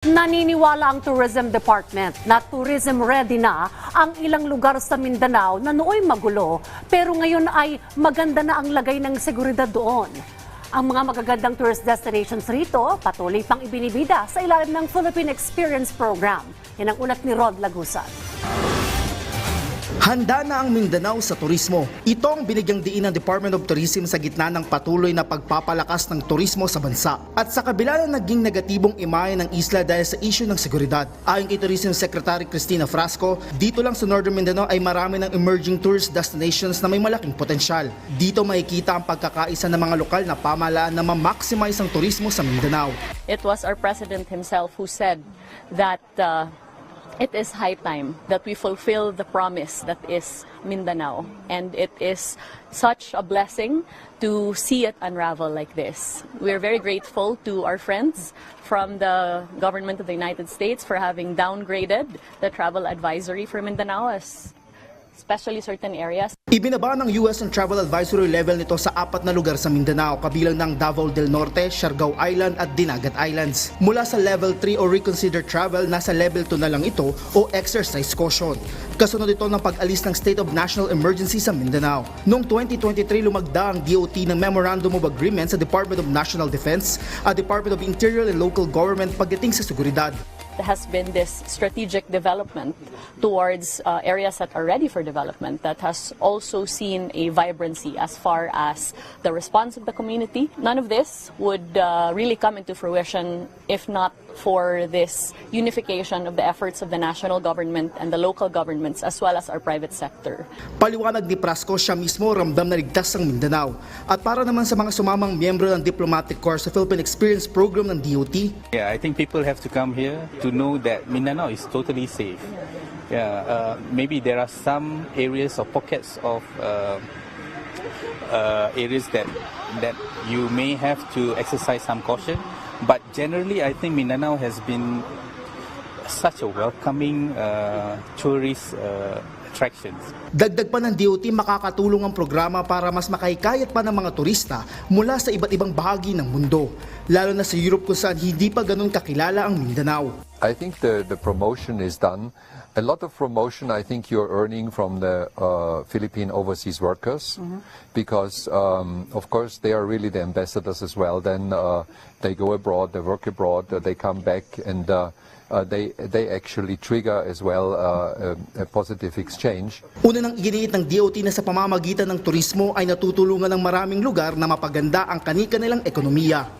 Naniniwala ang Tourism Department na tourism ready na ang ilang lugar sa Mindanao na nooy magulo pero ngayon ay maganda na ang lagay ng seguridad doon. Ang mga magagandang tourist destinations rito patuloy pang ibinibida sa ilalim ng Philippine Experience Program. Yan ang ulat ni Rod Lagusan. Handa na ang Mindanao sa turismo. Ito ang binigyang diin ng Department of Tourism sa gitna ng patuloy na pagpapalakas ng turismo sa bansa. At sa kabila ng naging negatibong imahe ng isla dahil sa issue ng seguridad. Ayon kay Tourism Secretary Cristina Frasco, dito lang sa Northern Mindanao ay marami ng emerging tourist destinations na may malaking potensyal. Dito makikita ang pagkakaisa ng mga lokal na pamahalaan na ma-maximize ang turismo sa Mindanao. It was our president himself who said that uh, it is high time that we fulfill the promise that is Mindanao. And it is such a blessing to see it unravel like this. We're very grateful to our friends from the government of the United States for having downgraded the travel advisory for Mindanao as especially certain areas. Ibinaba ng US ang travel advisory level nito sa apat na lugar sa Mindanao, kabilang ng Davao del Norte, Siargao Island at Dinagat Islands. Mula sa level 3 o reconsider travel, nasa level 2 na lang ito o exercise caution. Kasunod ito ng pag-alis ng state of national emergency sa Mindanao. Noong 2023, lumagda ang DOT ng Memorandum of Agreement sa Department of National Defense at Department of Interior and Local Government pagdating sa seguridad. Has been this strategic development towards uh, areas that are ready for development that has also seen a vibrancy as far as the response of the community. None of this would uh, really come into fruition if not for this unification of the efforts of the national government and the local governments as well as our private sector. Paliwanag ni Prasco siya mismo ramdam na ligtas ang Mindanao. At para naman sa mga sumamang miyembro ng Diplomatic Corps sa Philippine Experience Program ng DOT, Yeah, I think people have to come here to know that Mindanao is totally safe. Yeah, uh, maybe there are some areas or pockets of uh, uh, areas that that you may have to exercise some caution, but generally, I think Mindanao has been such a welcoming uh, tourist uh, attractions. Dagdag pa ng DOT makakatulong ang programa para mas makahikayat pa ng mga turista mula sa iba't ibang bahagi ng mundo, lalo na sa Europe kung saan hindi pa ganun kakilala ang Mindanao. I think the, the promotion is done. A lot of promotion I think you're earning from the uh, Philippine overseas workers because, um, of course, they are really the ambassadors as well. Then uh, they go abroad, they work abroad, uh, they come back, and uh, uh, they, they actually trigger as well uh, a, a positive exchange. Una nang iginiit ng DOT na sa pamamagitan ng turismo ay natutulungan ng maraming lugar na mapaganda ang kani-kanilang ekonomiya.